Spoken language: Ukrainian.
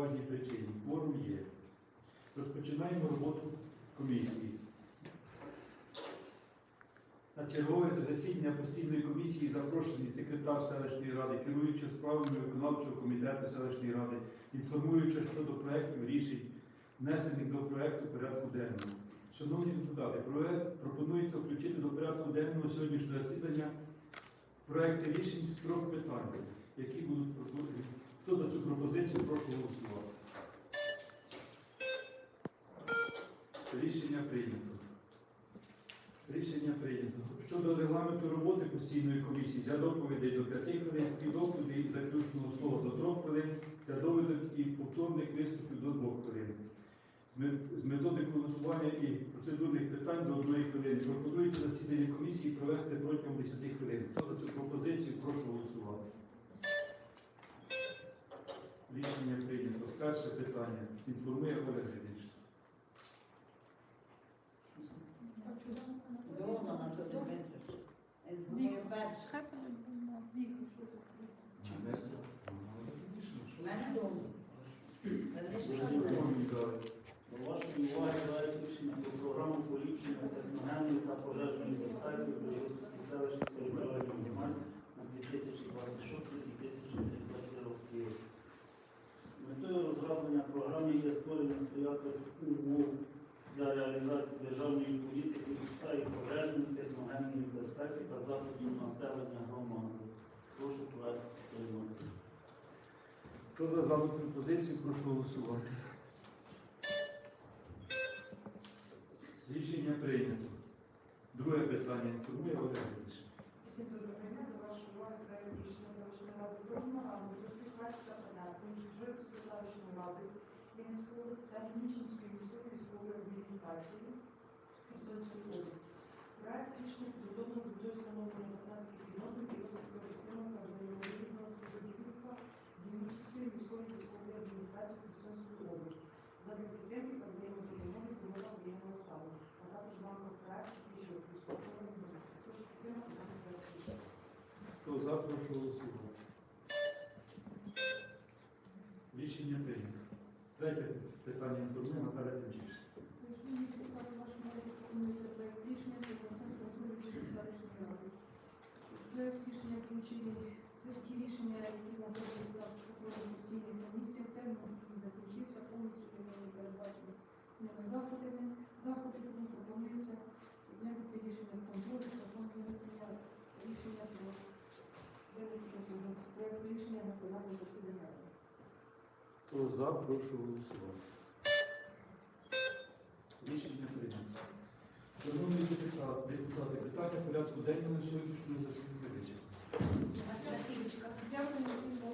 поважній причині. Форум є. Розпочинаємо роботу комісії. На чергове засідання постійної комісії запрошений секретар селищної ради, керуючи справами виконавчого комітету селищної ради, інформуючи щодо проєктів рішень, внесених до проєкту порядку денного. Шановні депутати, пропонується включити до порядку денного сьогоднішнього засідання проекти рішень з трьох питань, які будуть пропоновані. Хто за цю пропозицію, прошу голосувати. Рішення прийнято. Рішення прийнято. Щодо регламенту роботи постійної комісії для доповідей до 5 хвилин, співдоповідей і заключного слова до 3 хвилин, для довідок і повторних виступів до 2 хвилин. З мет- З методик голосування і процедурних питань до 1 хвилини. Пропонується засідання комісії провести протягом 10 хвилин. Хто за цю пропозицію, прошу голосувати. Рішення прийнято. Перше питання. Інформує Олег Григорійович. Дома на той момент. Інформує перше. Чи Леся? У мене дома. Дуже здорово дали. До вашої уваги проект рішення про програму поліпшення техногенної та пожежної безпеки в Бежівській селищній територіальній громаді на 2026-2030 роки. Метою розроблення програми є створення сприятливих умов для реалізації державної політики у сфері пожежної, техногенної безпеки та захисту населення громади. Прошу проект підтримати. Хто за пропозицію, прошу голосувати. Рішення прийнято. Друге питання. Інформує Олег. Всім доброго дня, до вашої уваги проект рішення селищної ради до співпраця та внесення Жирківської селищної ради Рівненської області та Гнічинської міської військової адміністрації Херсонської області. Проект рішення підготовлено з метою встановлення партнерських відносин і розвитку задля підтримки та взаємодопомоги умовах воєнного стану, а також в рамках проекту Жирківського району. Прошу підтримати проект рішення. Хто за, прошу голосувати. Рішення прийнято. Третє питання інформує Наталя Тимчишин. Шановні депутати, вашому розгляду пропонується проект рішення включили ті рішення, які знаходяться став прокурором постійної комісії, За потрібно пропонується зняти це рішення з контролю шляхом винесення рішення про винесення проєкту рішення на пленарне засідання. Хто за, прошу голосувати. Рішення прийнято. Шановні депутати, питання порядку денного сьогоднішнього засідання. Дякую.